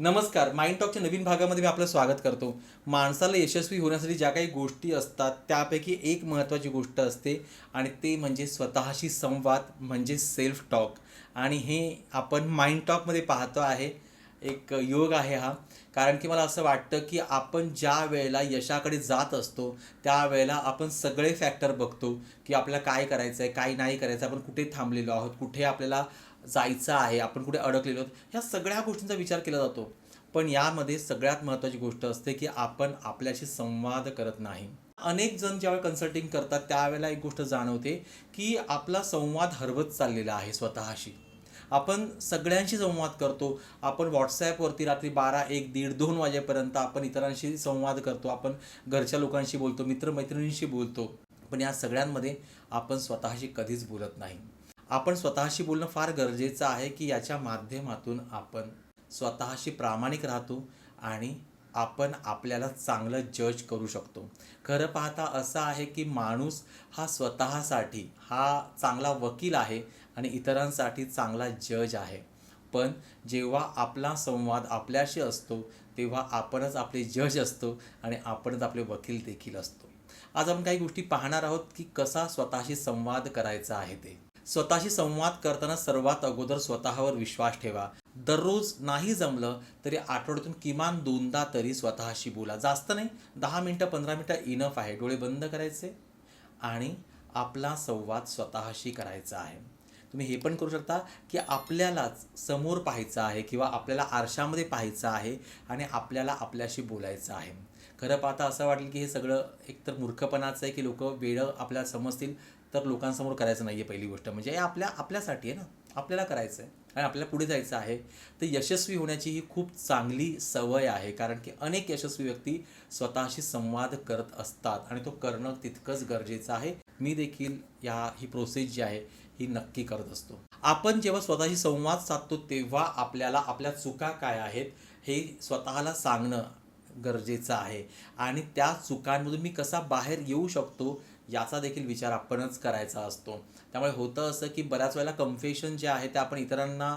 नमस्कार माइंड टॉकच्या नवीन भागामध्ये मी आपलं स्वागत करतो. माणसाला यशस्वी होण्यासाठी ज्या काही गोष्टी असतात त्यापैकी एक महत्त्वाची गोष्ट असते आणि ते म्हणजे स्वतःशी संवाद म्हणजे सेल्फ टॉक आणि हे आपण माइंड टॉकमध्ये पाहतो आहे. एक योग आहे हा. कारण की मला असं वाटतं की आपण ज्या वेळेला यशाकडे जात असतो त्यावेळेला आपण सगळे फॅक्टर बघतो की आपल्याला काय करायचं आहे काय नाही करायचं आपण कुठे थांबलेलो आहोत कुठे आपल्याला जायचं आहे आपण कुठे अडकलेलो आहोत ह्या सगळ्या गोष्टींचा विचार केला जातो. पण यामध्ये सगळ्यात महत्त्वाची गोष्ट असते की आपण आपल्याशी संवाद करत नाही. अनेक जण ज्यावेळी कन्सल्टिंग करतात त्यावेळेला एक गोष्ट जाणवते की आपला संवाद हरवत चाललेला आहे स्वतःशी. आपण सगळ्यांशी संवाद करतो आपण व्हॉट्सॲपवरती रात्री बारा एक दीड दोन वाजेपर्यंत आपण इतरांशी संवाद करतो आपण घरच्या लोकांशी बोलतो मित्रमैत्रिणींशी बोलतो. पण या सगळ्यांमध्ये आपण स्वतःशी कधीच बोलत नाही. आपण स्वतःशी बोलणं फार गरजेचं आहे की याच्या माध्यमातून आपण स्वतःशी प्रामाणिक राहतो आणि आपण आपल्याला चांगलं जज करू शकतो. खरं पाहता असं आहे की माणूस हा स्वतःसाठी हा चांगला वकील आहे आणि इतरांसाठी चांगला जज आहे. पण जेव्हा आपला संवाद आपल्याशी असतो तेव्हा आपणच आपले जज असतो आणि आपणच आपले वकील देखील असतो. आज आपण काही गोष्टी पाहणार आहोत की कसा स्वतःशी संवाद करायचा आहे ते. स्वतःशी संवाद करताना सर्वात अगोदर स्वतःवर विश्वास ठेवा. दररोज नाही जमलं तरी आठवड्यातून किमान दोनदा तरी स्वतःशी बोला. जास्त नाही दहा मिनटं पंधरा मिनटं इनफ आहे. डोळे बंद करायचे आणि आपला संवाद स्वतःशी करायचा आहे. तुम्ही हे पण करू शकता की आपल्यालाच समोर पाहायचं आहे किंवा आपल्याला आरशामध्ये पाहायचं आहे आणि आपल्याला आपल्याशी बोलायचं आहे. खरं पाहता असं वाटेल की हे सगळं एकतर मूर्खपणाचं आहे की लोक वेळं आपल्याला समजतील तर लोकांसमोर करायचं नाही आहे पहिली गोष्ट. म्हणजे हे आपल्या आपल्यासाठी आहे ना. आपल्याला करायचं आहे आणि आपल्याला पुढे जायचं आहे. तर यशस्वी होण्याची ही खूप चांगली सवय आहे. कारण की अनेक यशस्वी व्यक्ती स्वतःशी संवाद करत असतात आणि तो करणं तितकंच गरजेचं आहे. मी देखील या ही प्रोसेस जी आहे ही नक्की करत असतो. आपण जेव्हा स्वतःशी संवाद साधतो तेव्हा आपल्याला आपल्या चुका काय आहेत हे स्वतःला सांगणं गरजेचं आहे. आणि त्या चुकांमधून मी कसा बाहेर येऊ शकतो याचा देखील विचार आपणच करायचा असतो. त्यामुळे होतं असं की बऱ्याच वेळेला कन्फेशन जे आहे ते आपण इतरांना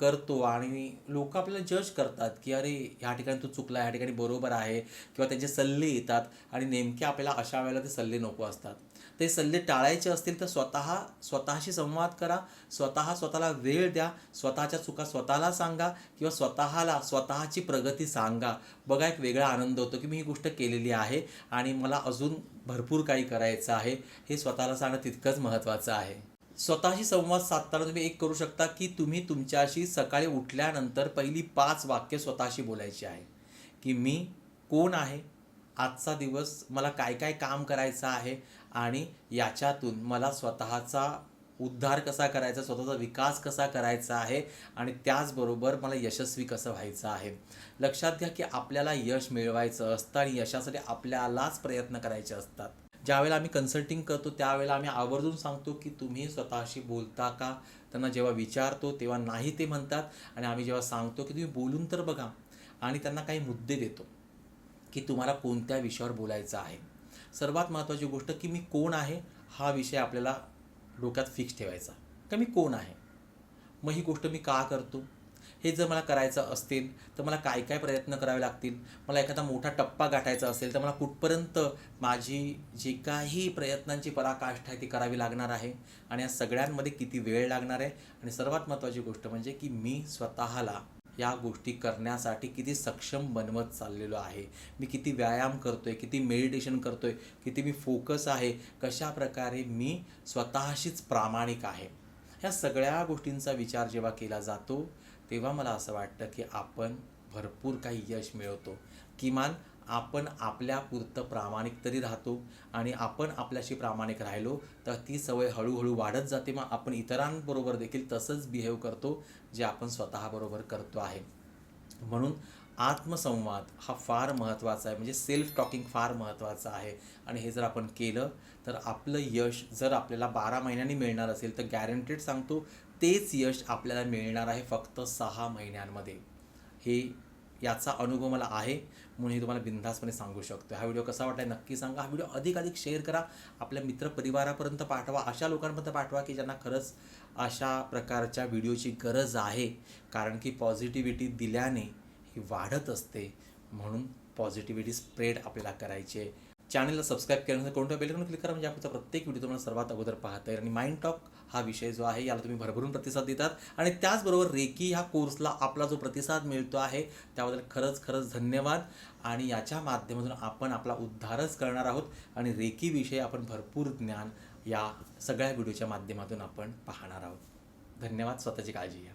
करतो आणि लोक आपल्याला जज करतात की अरे ह्या ठिकाणी तू चुकला ह्या ठिकाणी बरोबर आहे किंवा त्यांचे सल्ले येतात आणि नेमके आपल्याला अशा वेळेला ते सल्ले नको असतात. ते सल्ले टाळायचे असतील तर स्वतः स्वतःशी संवाद करा स्वतः स्वतःला वेळ द्या स्वतःच्या चुका स्वतःला सांगा किंवा स्वतःला स्वतःची प्रगती सांगा. बघा एक वेगळा आनंद होतो की मी ही गोष्ट केलेली आहे आणि मला अजून भरपूर काही करायचं आहे. हे स्वतःला सांगणं तितकंच महत्त्वाचं आहे. स्वतःशी संवाद साधताना तुम्ही एक करू शकता की तुम्ही तुमच्याशी सकाळी उठल्यानंतर पहिली पाच वाक्य स्वतःशी बोलायची आहे. की मी कोण आहे? आजचा दिवस मला काय काय काम करायचं आहे? आणि याच्यातून मला स्वतःचा उद्धार कसा करायचा स्वतःचा विकास कसा करायचा आहे? आणि त्याचबरोबर मला यशस्वी कसं व्हायचं आहे? लक्षात घ्या की आपल्याला यश मिळवायचं असतं आणि यशासाठी आपल्यालाच प्रयत्न करायचे असतात. ज्यावेळेला आम्ही कन्सल्टिंग करतो त्यावेळेला आम्ही आवर्जून सांगतो की तुम्ही स्वतःशी बोलता का? त्यांना जेव्हा विचारतो तेव्हा नाही ते म्हणतात. आणि आम्ही जेव्हा सांगतो की तुम्ही बोलून तर बघा. आणि त्यांना काही मुद्दे देतो की तुम्हाला कोणत्या विषयावर बोलायचं आहे. सर्वात महत्त्वाची गोष्ट की मी कोण आहे हा विषय आपल्याला डोक्यात फिक्स ठेवायचा. का मी कोण आहे? मग ही गोष्ट मी का करतो? हे जर मला करायचं असेल तर मला काय काय प्रयत्न करावे लागतील? मला एखादा मोठा टप्पा गाठायचा असेल तर मला कुठपर्यंत माझी जी काही प्रयत्नांची पराकाष्ठा आहे ती करावी लागणार आहे? आणि या सगळ्यांमध्ये किती वेळ लागणार आहे? आणि सर्वात महत्त्वाची गोष्ट म्हणजे की मी स्वतःला या गोष्टी करण्यासाठी किती सक्षम बनवत चाललेलो आहे. मी किती व्यायाम करतोय किती मेडिटेशन करतोय किती मी फोकस आहे कशा प्रकारे मी स्वतःशीच प्रामाणिक आहे? ह्या सगळ्या गोष्टींचा विचार जेव्हा केला जातो तेव्हा मला असं वाटतं की आपण भरपूर काही यश मिळवतो. किमान आपण आपल्यापुरतं प्रामाणिक तरी राहतो आणि आपण आपल्याशी प्रामाणिक राहिलो तर ती सवय हळूहळू वाढत जाते. मग आपण इतरांबरोबर देखील तसंच बिहेव करतो जे आपण स्वतःबरोबर करतो आहे. म्हणून आत्मसंवाद हा फार महत्त्वाचा आहे. म्हणजे सेल्फ टॉकिंग फार महत्त्वाचं आहे. आणि हे जर आपण केलं तर आपलं यश जर आपल्याला बारा महिन्यांनी मिळणार असेल तर गॅरंटेड सांगतो तेच यश आपल्याला मिळणार आहे फक्त सहा महिन्यांमध्ये. हे याचा अनुभव मला आहे म्हणून हे तुम्हाला बिनधास्तपणे सांगू शकतो. हा व्हिडिओ कसा वाटला नक्की सांगा. हा व्हिडिओ अधिक अधिक शेअर करा. आपल्या मित्रपरिवारापर्यंत पाठवा. अशा लोकांपर्यंत पाठवा की ज्यांना खरंच अशा प्रकारच्या व्हिडिओची गरज आहे. कारण की पॉझिटिव्हिटी दिल्याने ही वाढत असते म्हणून पॉझिटिव्हिटी स्प्रेड आपल्याला करायची आहे. चॅनलला सबस्क्राईब केल्यानंतर कोणत्या बेलकॉन क्लिक करा म्हणजे आपण प्रत्येक व्हिडिओ तुम्हाला सर्वात अगोदर पाहता येईल. आणि माइंड टॉक हा विषय जो आहे याला तुम्ही भरभरून प्रतिसाद देतात. आणि त्याचबरोबर रेकी ह्या कोर्सला आपला जो प्रतिसाद मिळतो आहे त्याबद्दल खरंच खरंच धन्यवाद. आणि याच्या माध्यमातून आपण आपला उद्धारच करणार आहोत. आणि रेकीविषयी आपण भरपूर ज्ञान या सगळ्या व्हिडिओच्या माध्यमातून आपण पाहणार आहोत. धन्यवाद. स्वतःची काळजी घ्या.